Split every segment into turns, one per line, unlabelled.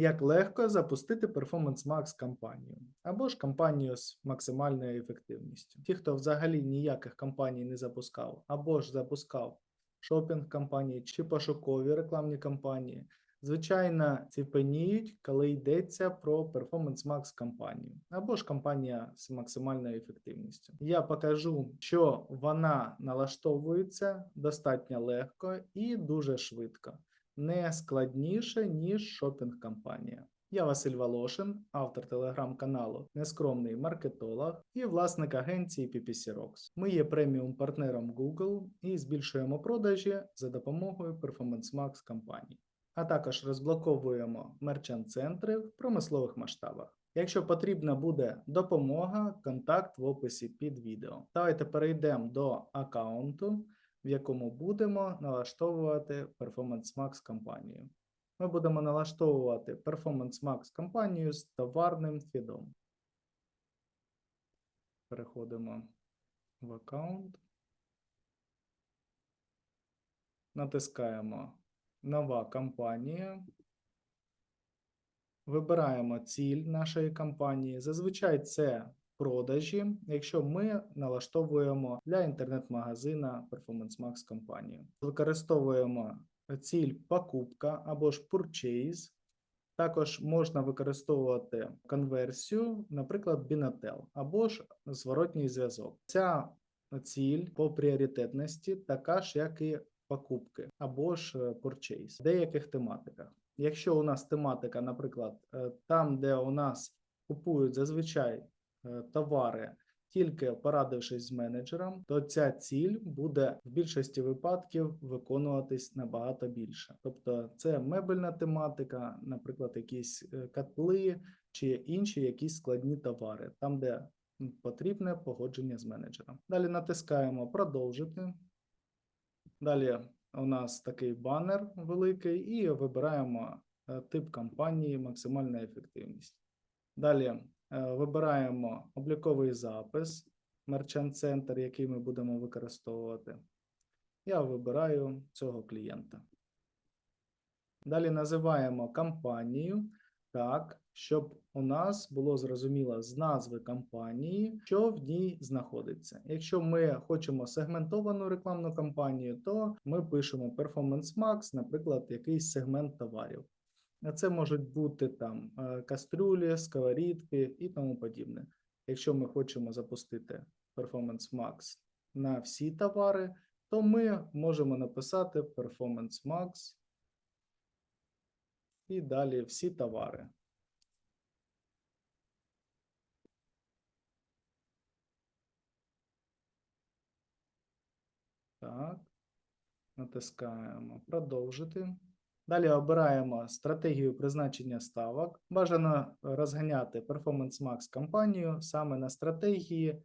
Як легко запустити Performance Max кампанію або ж кампанію з максимальною ефективністю. Ті, хто взагалі ніяких кампаній не запускав, або ж запускав шопінг кампанії чи пошукові рекламні кампанії, звичайно, ціпеніють, коли йдеться про Performance Max кампанію або ж кампанія з максимальною ефективністю. Я покажу, що вона налаштовується достатньо легко і дуже швидко не складніше, ніж шопінг-кампанія. Я Василь Волошин, автор телеграм-каналу Нескромний маркетолог і власник агенції PPC Rocks. Ми є преміум партнером Google і збільшуємо продажі за допомогою Performance Max кампаній, а також розблоковуємо мерчант-центри в промислових масштабах. Якщо потрібна буде допомога, контакт в описі під відео. Давайте перейдемо до аккаунту в якому будемо налаштовувати Performance Max кампанію. Ми будемо налаштовувати Performance Max кампанію з товарним фідом. Переходимо в аккаунт. Натискаємо Нова кампанія. Вибираємо ціль нашої кампанії. Зазвичай це продажі, якщо ми налаштовуємо для інтернет-магазина Performance Max компанію. Використовуємо ціль покупка або ж purchase. Також можна використовувати конверсію, наприклад, Binatel, або ж зворотній зв'язок. Ця ціль по пріоритетності така ж, як і покупки, або ж purchase в деяких тематиках. Якщо у нас тематика, наприклад, е, там, де у нас купують зазвичай Е, товари, тільки порадившись з менеджером, то ця ціль буде в більшості випадків виконуватись набагато більше. Тобто, це мебельна тематика, наприклад, якісь е, котли чи інші якісь складні товари, там де потрібне погодження з менеджером. Далі натискаємо продовжити. Далі у нас такий банер великий, і вибираємо е, тип кампанії, максимальна ефективність. Далі Е, вибираємо обліковий запис, Merchant Center, який ми будемо використовувати. Я вибираю цього клієнта. Далі називаємо кампанію так, щоб у нас було зрозуміло з назви кампанії, що в ній знаходиться. Якщо ми хочемо сегментовану рекламну кампанію, то ми пишемо Performance Max, наприклад, якийсь сегмент товарів. Це можуть бути там е, кастрюлі, сковорідки і тому подібне. Якщо ми хочемо запустити Performance Max на всі товари, то ми можемо написати Performance Max і далі всі товари. Так, натискаємо продовжити. Далі обираємо стратегію призначення ставок. Бажано розганяти Performance Max кампанію саме на стратегії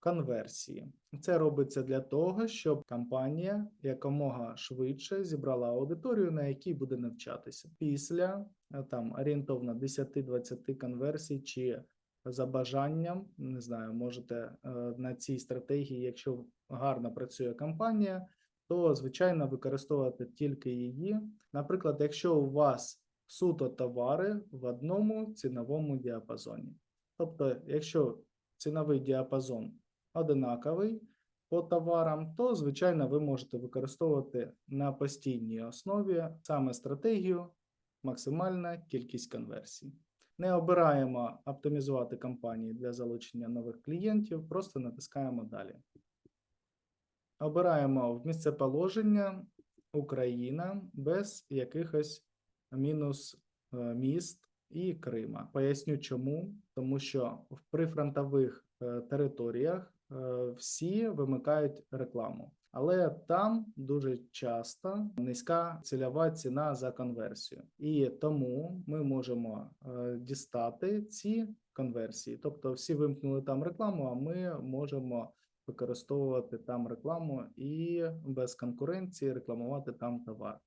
конверсії. Це робиться для того, щоб компанія якомога швидше зібрала аудиторію, на якій буде навчатися. Після е, там орієнтовно 10-20 конверсій чи за бажанням, не знаю, можете е, на цій стратегії, якщо гарно працює компанія то звичайно використовувати тільки її. Наприклад, якщо у вас суто товари в одному ціновому діапазоні. Тобто, якщо ціновий діапазон одинаковий по товарам, то, звичайно, ви можете використовувати на постійній основі саме стратегію, максимальна кількість конверсій. Не обираємо оптимізувати кампанії для залучення нових клієнтів, просто натискаємо далі. Обираємо в місце положення Україна без якихось мінус е, міст і Крима. Поясню чому, тому що в прифронтових е, територіях е, всі вимикають рекламу, але там дуже часто низька цільова ціна за конверсію, і тому ми можемо дістати ці конверсії. Тобто, всі вимкнули там рекламу, а ми можемо використовувати там рекламу і без конкуренції рекламувати там товар.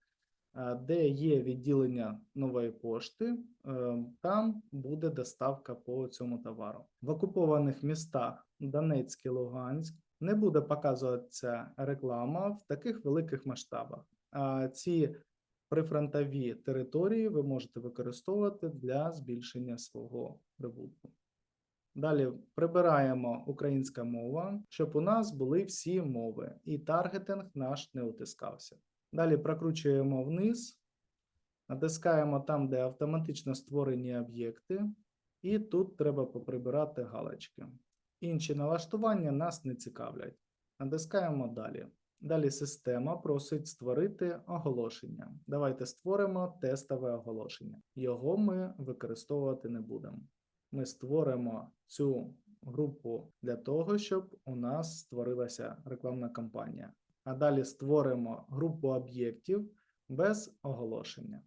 Де є відділення нової пошти, е, там буде доставка по цьому товару. В окупованих містах Донецьк і Луганськ не буде показуватися реклама в таких великих масштабах. А ці прифронтові території ви можете використовувати для збільшення свого прибутку. Далі прибираємо українська мова, щоб у нас були всі мови, і таргетинг наш не утискався. Далі прокручуємо вниз, натискаємо там, де автоматично створені об'єкти, і тут треба поприбирати галочки. Інші налаштування нас не цікавлять. Натискаємо далі. Далі система просить створити оголошення. Давайте створимо тестове оголошення. Його ми використовувати не будемо. Ми створимо цю групу для того, щоб у нас створилася рекламна кампанія. А далі створимо групу об'єктів без оголошення.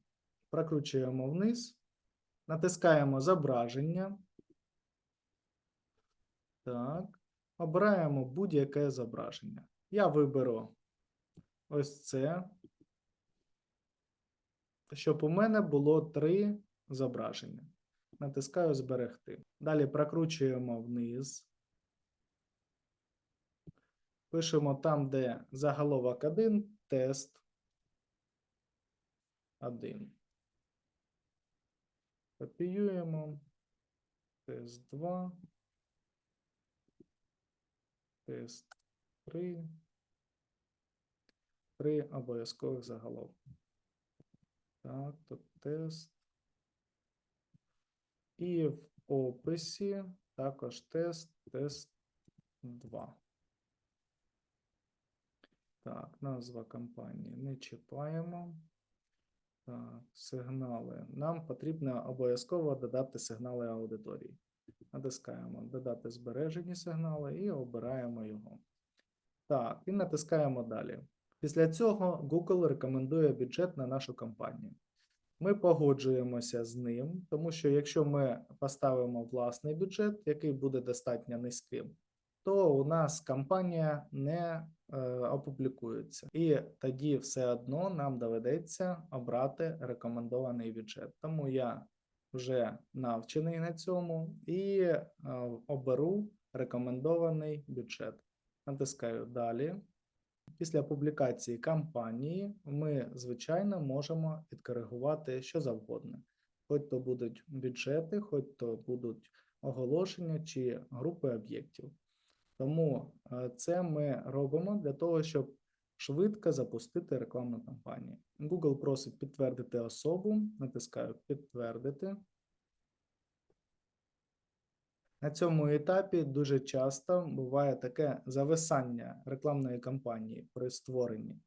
Прокручуємо вниз, натискаємо зображення. Так, обираємо будь-яке зображення. Я виберу ось це, щоб у мене було три зображення. Натискаю зберегти. Далі прокручуємо вниз. Пишемо там, де заголовок 1, тест 1. Копіюємо. Тест 2. Тест 3. Три обов'язкових заголовки. Так, тут тест. І в описі також тест, тест 2. Так, назва компанії не чіпаємо. Так, сигнали. Нам потрібно обов'язково додати сигнали аудиторії. Натискаємо додати збережені сигнали і обираємо його. Так, і натискаємо далі. Після цього Google рекомендує бюджет на нашу кампанію. Ми погоджуємося з ним, тому що якщо ми поставимо власний бюджет, який буде достатньо низьким, то у нас кампанія не е, опублікується. І тоді все одно нам доведеться обрати рекомендований бюджет. Тому я вже навчений на цьому і е, оберу рекомендований бюджет. Натискаю далі. Після публікації кампанії ми, звичайно, можемо відкоригувати що завгодно. Хоч то будуть бюджети, хоч то будуть оголошення чи групи об'єктів. Тому е, це ми робимо для того, щоб швидко запустити рекламну кампанію. Google просить підтвердити особу, натискаю підтвердити. На цьому етапі дуже часто буває таке зависання рекламної кампанії при створенні,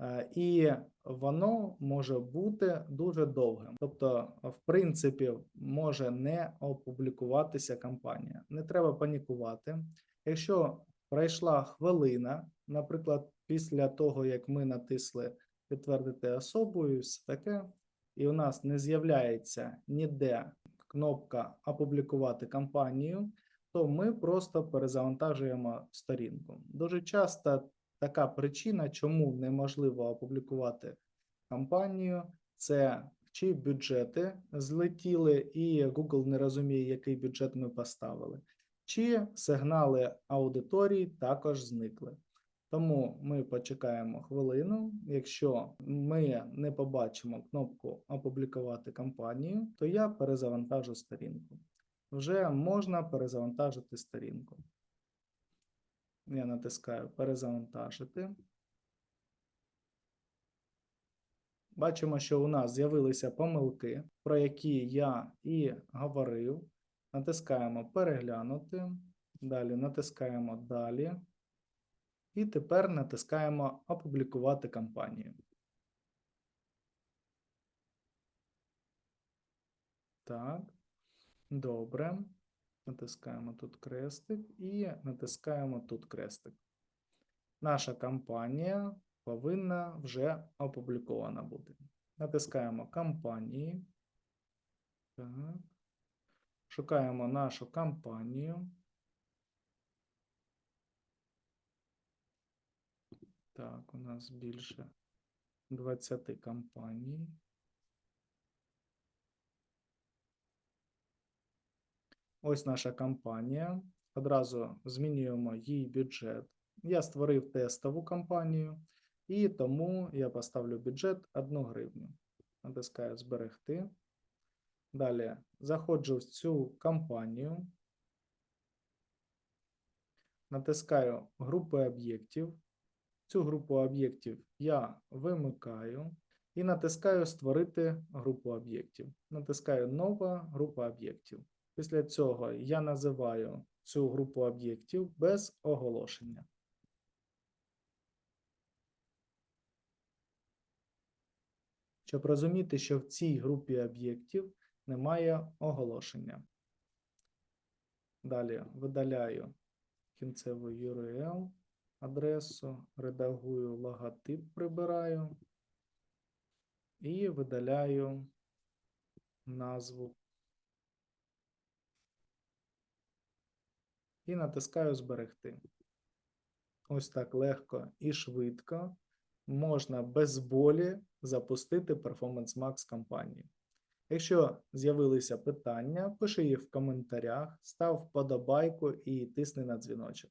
Е, і воно може бути дуже довгим. Тобто, в принципі, може не опублікуватися кампанія. Не треба панікувати. Якщо пройшла хвилина, наприклад, після того, як ми натисли підтвердити особу і все таке, і у нас не з'являється ніде кнопка опублікувати кампанію, то ми просто перезавантажуємо сторінку. Дуже часто така причина, чому неможливо опублікувати кампанію, це чи бюджети злетіли, і Google не розуміє, який бюджет ми поставили, чи сигнали аудиторії також зникли. Тому ми почекаємо хвилину. Якщо ми не побачимо кнопку опублікувати кампанію, то я перезавантажу сторінку. Вже можна перезавантажити сторінку. Я натискаю перезавантажити. Бачимо, що у нас з'явилися помилки, про які я і говорив. Натискаємо переглянути. Далі натискаємо далі. І тепер натискаємо опублікувати кампанію. Так, добре. Натискаємо тут крестик і натискаємо тут крестик. Наша кампанія повинна вже опублікована бути. Натискаємо кампанії. Так. Шукаємо нашу кампанію. Так, у нас більше 20 кампаній. Ось наша кампанія. Одразу змінюємо її бюджет. Я створив тестову кампанію. І тому я поставлю бюджет 1 гривню. Натискаю зберегти. Далі заходжу в цю кампанію. Натискаю групи об'єктів. Цю групу об'єктів я вимикаю і натискаю Створити групу об'єктів. Натискаю Нова група об'єктів. Після цього я називаю цю групу об'єктів без оголошення. Щоб розуміти, що в цій групі об'єктів немає оголошення. Далі видаляю кінцевий URL, адресу, редагую логотип, прибираю і видаляю назву. І натискаю Зберегти. Ось так легко і швидко можна без болі запустити Performance Max кампанії. Якщо з'явилися питання, пиши їх в коментарях, став вподобайку і тисни на дзвіночок.